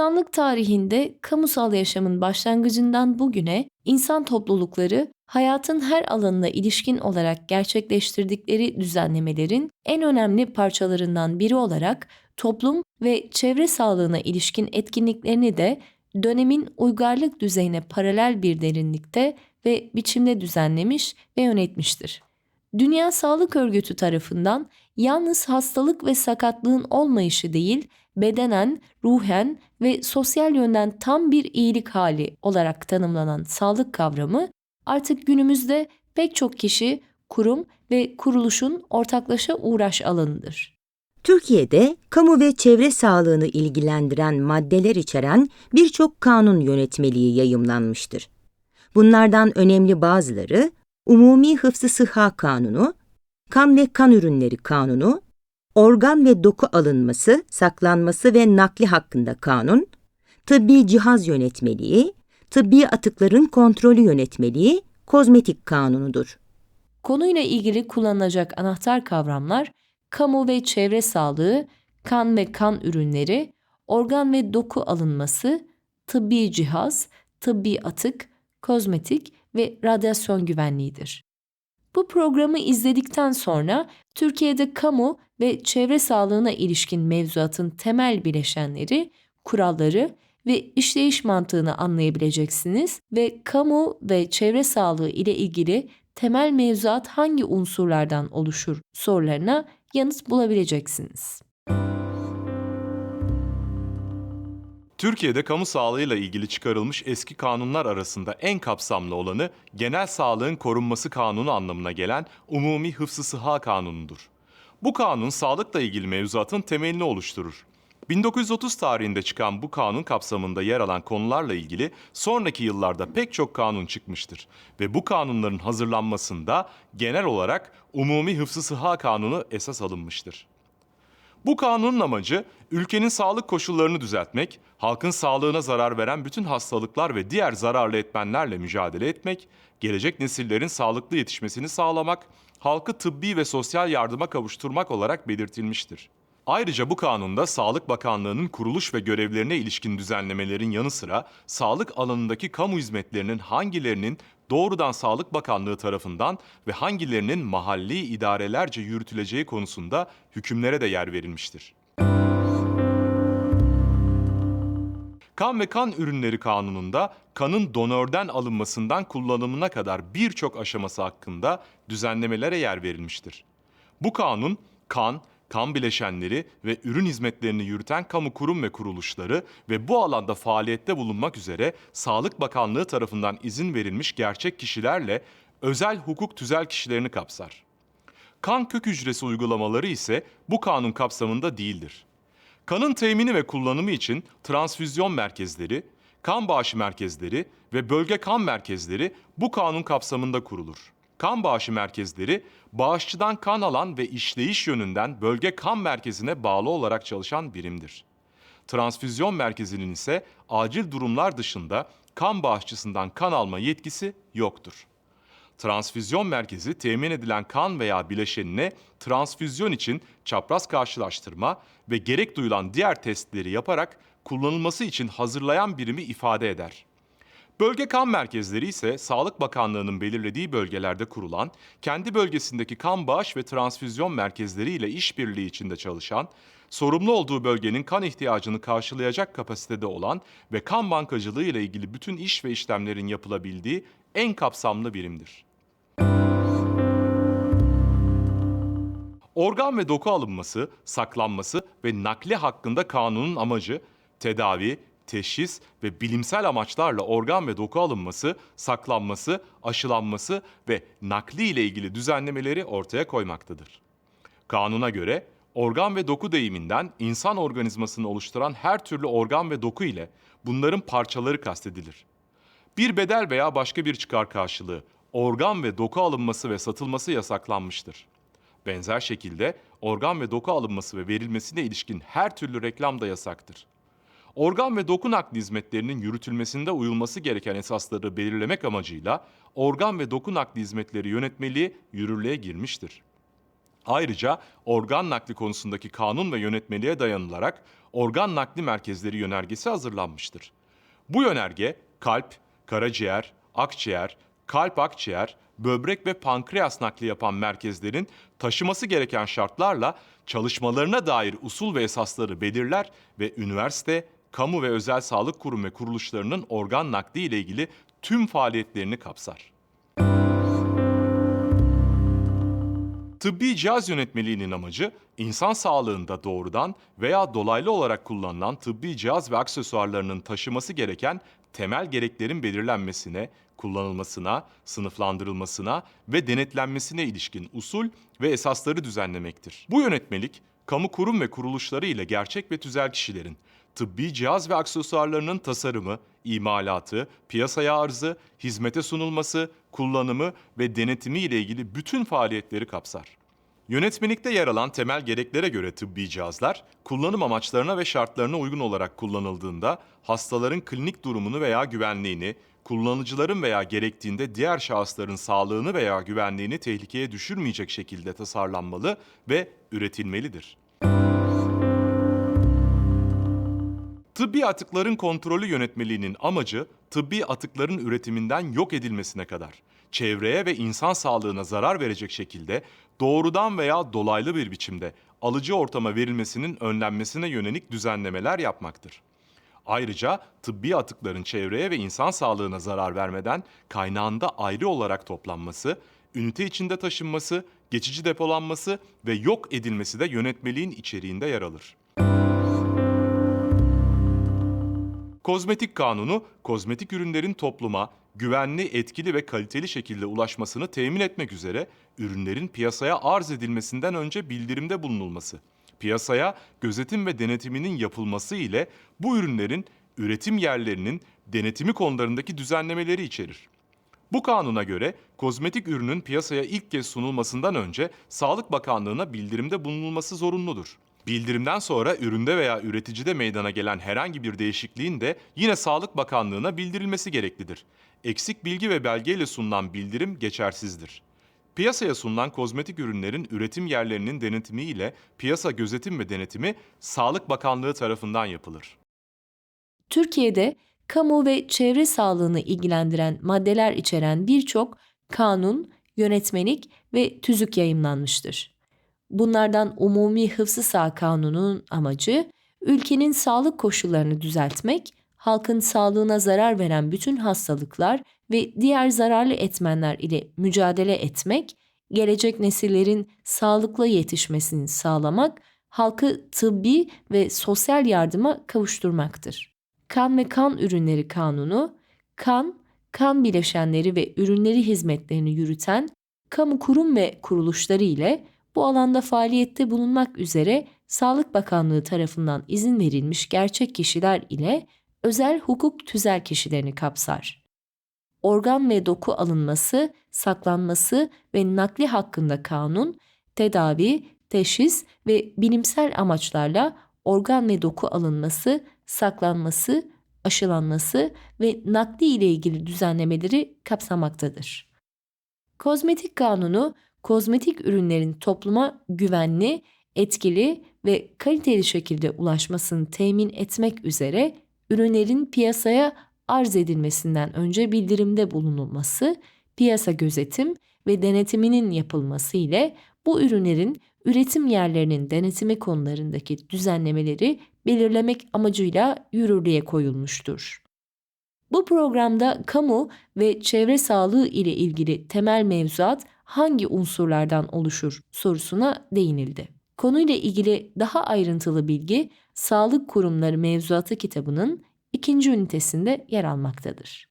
İnsanlık tarihinde kamusal yaşamın başlangıcından bugüne insan toplulukları hayatın her alanına ilişkin olarak gerçekleştirdikleri düzenlemelerin en önemli parçalarından biri olarak toplum ve çevre sağlığına ilişkin etkinliklerini de dönemin uygarlık düzeyine paralel bir derinlikte ve biçimde düzenlemiş ve yönetmiştir. Dünya Sağlık Örgütü tarafından yalnız hastalık ve sakatlığın olmayışı değil, bedenen, ruhen ve sosyal yönden tam bir iyilik hali olarak tanımlanan sağlık kavramı artık günümüzde pek çok kişi, kurum ve kuruluşun ortaklaşa uğraş alanıdır. Türkiye'de kamu ve çevre sağlığını ilgilendiren maddeler içeren birçok kanun yönetmeliği yayımlanmıştır. Bunlardan önemli bazıları Umumi Hıfzı Sıhha Kanunu, Kan ve Kan Ürünleri Kanunu, Organ ve Doku Alınması, Saklanması ve Nakli hakkında kanun, Tıbbi Cihaz Yönetmeliği, Tıbbi Atıkların Kontrolü Yönetmeliği, Kozmetik Kanunudur. Konuyla ilgili kullanılacak anahtar kavramlar kamu ve çevre sağlığı, kan ve kan ürünleri, organ ve doku alınması, tıbbi cihaz, tıbbi atık, kozmetik ve radyasyon güvenliğidir. Bu programı izledikten sonra Türkiye'de kamu ve çevre sağlığına ilişkin mevzuatın temel bileşenleri, kuralları ve işleyiş mantığını anlayabileceksiniz ve kamu ve çevre sağlığı ile ilgili temel mevzuat hangi unsurlardan oluşur sorularına yanıt bulabileceksiniz. Türkiye'de kamu sağlığıyla ilgili çıkarılmış eski kanunlar arasında en kapsamlı olanı Genel Sağlığın Korunması Kanunu anlamına gelen Umumi Hıfzı Sıha Kanunu'dur. Bu kanun sağlıkla ilgili mevzuatın temelini oluşturur. 1930 tarihinde çıkan bu kanun kapsamında yer alan konularla ilgili sonraki yıllarda pek çok kanun çıkmıştır ve bu kanunların hazırlanmasında genel olarak Umumi Hıfzı Sıha Kanunu esas alınmıştır. Bu kanunun amacı ülkenin sağlık koşullarını düzeltmek, halkın sağlığına zarar veren bütün hastalıklar ve diğer zararlı etmenlerle mücadele etmek, gelecek nesillerin sağlıklı yetişmesini sağlamak, halkı tıbbi ve sosyal yardıma kavuşturmak olarak belirtilmiştir. Ayrıca bu kanunda Sağlık Bakanlığı'nın kuruluş ve görevlerine ilişkin düzenlemelerin yanı sıra sağlık alanındaki kamu hizmetlerinin hangilerinin doğrudan Sağlık Bakanlığı tarafından ve hangilerinin mahalli idarelerce yürütüleceği konusunda hükümlere de yer verilmiştir. Kan ve kan ürünleri kanununda kanın donörden alınmasından kullanımına kadar birçok aşaması hakkında düzenlemelere yer verilmiştir. Bu kanun kan, kan bileşenleri ve ürün hizmetlerini yürüten kamu kurum ve kuruluşları ve bu alanda faaliyette bulunmak üzere Sağlık Bakanlığı tarafından izin verilmiş gerçek kişilerle özel hukuk tüzel kişilerini kapsar. Kan kök hücresi uygulamaları ise bu kanun kapsamında değildir. Kanın temini ve kullanımı için transfüzyon merkezleri, kan bağışı merkezleri ve bölge kan merkezleri bu kanun kapsamında kurulur. Kan bağışı merkezleri bağışçıdan kan alan ve işleyiş yönünden bölge kan merkezine bağlı olarak çalışan birimdir. Transfüzyon merkezinin ise acil durumlar dışında kan bağışçısından kan alma yetkisi yoktur. Transfüzyon merkezi temin edilen kan veya bileşenine transfüzyon için çapraz karşılaştırma ve gerek duyulan diğer testleri yaparak kullanılması için hazırlayan birimi ifade eder. Bölge kan merkezleri ise Sağlık Bakanlığı'nın belirlediği bölgelerde kurulan, kendi bölgesindeki kan bağış ve transfüzyon merkezleri ile işbirliği içinde çalışan, sorumlu olduğu bölgenin kan ihtiyacını karşılayacak kapasitede olan ve kan bankacılığı ile ilgili bütün iş ve işlemlerin yapılabildiği en kapsamlı birimdir. Organ ve doku alınması, saklanması ve nakli hakkında kanunun amacı tedavi, teşhis ve bilimsel amaçlarla organ ve doku alınması, saklanması, aşılanması ve nakli ile ilgili düzenlemeleri ortaya koymaktadır. Kanuna göre organ ve doku deyiminden insan organizmasını oluşturan her türlü organ ve doku ile bunların parçaları kastedilir. Bir bedel veya başka bir çıkar karşılığı organ ve doku alınması ve satılması yasaklanmıştır. Benzer şekilde organ ve doku alınması ve verilmesine ilişkin her türlü reklam da yasaktır. Organ ve doku nakli hizmetlerinin yürütülmesinde uyulması gereken esasları belirlemek amacıyla organ ve doku nakli hizmetleri yönetmeliği yürürlüğe girmiştir. Ayrıca organ nakli konusundaki kanun ve yönetmeliğe dayanılarak organ nakli merkezleri yönergesi hazırlanmıştır. Bu yönerge kalp, karaciğer, akciğer, kalp akciğer, böbrek ve pankreas nakli yapan merkezlerin taşıması gereken şartlarla çalışmalarına dair usul ve esasları belirler ve üniversite, kamu ve özel sağlık kurum ve kuruluşlarının organ nakli ile ilgili tüm faaliyetlerini kapsar. Tıbbi cihaz yönetmeliğinin amacı insan sağlığında doğrudan veya dolaylı olarak kullanılan tıbbi cihaz ve aksesuarlarının taşıması gereken temel gereklerin belirlenmesine, kullanılmasına, sınıflandırılmasına ve denetlenmesine ilişkin usul ve esasları düzenlemektir. Bu yönetmelik, kamu kurum ve kuruluşları ile gerçek ve tüzel kişilerin tıbbi cihaz ve aksesuarlarının tasarımı, imalatı, piyasaya arzı, hizmete sunulması, kullanımı ve denetimi ile ilgili bütün faaliyetleri kapsar. Yönetmelikte yer alan temel gereklere göre tıbbi cihazlar, kullanım amaçlarına ve şartlarına uygun olarak kullanıldığında hastaların klinik durumunu veya güvenliğini, kullanıcıların veya gerektiğinde diğer şahısların sağlığını veya güvenliğini tehlikeye düşürmeyecek şekilde tasarlanmalı ve üretilmelidir. Tıbbi atıkların kontrolü yönetmeliğinin amacı tıbbi atıkların üretiminden yok edilmesine kadar çevreye ve insan sağlığına zarar verecek şekilde doğrudan veya dolaylı bir biçimde alıcı ortama verilmesinin önlenmesine yönelik düzenlemeler yapmaktır. Ayrıca tıbbi atıkların çevreye ve insan sağlığına zarar vermeden kaynağında ayrı olarak toplanması, ünite içinde taşınması, geçici depolanması ve yok edilmesi de yönetmeliğin içeriğinde yer alır. Kozmetik Kanunu, kozmetik ürünlerin topluma güvenli, etkili ve kaliteli şekilde ulaşmasını temin etmek üzere ürünlerin piyasaya arz edilmesinden önce bildirimde bulunulması, piyasaya gözetim ve denetiminin yapılması ile bu ürünlerin üretim yerlerinin denetimi konularındaki düzenlemeleri içerir. Bu kanuna göre kozmetik ürünün piyasaya ilk kez sunulmasından önce Sağlık Bakanlığı'na bildirimde bulunulması zorunludur. Bildirimden sonra üründe veya üreticide meydana gelen herhangi bir değişikliğin de yine Sağlık Bakanlığı'na bildirilmesi gereklidir. Eksik bilgi ve belgeyle sunulan bildirim geçersizdir. Piyasaya sunulan kozmetik ürünlerin üretim yerlerinin denetimi ile piyasa gözetim ve denetimi Sağlık Bakanlığı tarafından yapılır. Türkiye'de kamu ve çevre sağlığını ilgilendiren maddeler içeren birçok kanun, yönetmelik ve tüzük yayımlanmıştır. Bunlardan Umumi Hıfzı Sağ Kanunu'nun amacı ülkenin sağlık koşullarını düzeltmek, halkın sağlığına zarar veren bütün hastalıklar ve diğer zararlı etmenler ile mücadele etmek, gelecek nesillerin sağlıklı yetişmesini sağlamak, halkı tıbbi ve sosyal yardıma kavuşturmaktır. Kan ve kan ürünleri kanunu, kan, kan bileşenleri ve ürünleri hizmetlerini yürüten kamu kurum ve kuruluşları ile bu alanda faaliyette bulunmak üzere Sağlık Bakanlığı tarafından izin verilmiş gerçek kişiler ile özel hukuk tüzel kişilerini kapsar. Organ ve doku alınması, saklanması ve nakli hakkında kanun, tedavi, teşhis ve bilimsel amaçlarla organ ve doku alınması, saklanması, aşılanması ve nakli ile ilgili düzenlemeleri kapsamaktadır. Kozmetik kanunu, kozmetik ürünlerin topluma güvenli, etkili ve kaliteli şekilde ulaşmasını temin etmek üzere ürünlerin piyasaya arz edilmesinden önce bildirimde bulunulması, piyasa gözetim ve denetiminin yapılması ile bu ürünlerin üretim yerlerinin denetimi konularındaki düzenlemeleri belirlemek amacıyla yürürlüğe koyulmuştur. Bu programda kamu ve çevre sağlığı ile ilgili temel mevzuat hangi unsurlardan oluşur sorusuna değinildi. Konuyla ilgili daha ayrıntılı bilgi Sağlık Kurumları Mevzuatı kitabının ikinci ünitesinde yer almaktadır.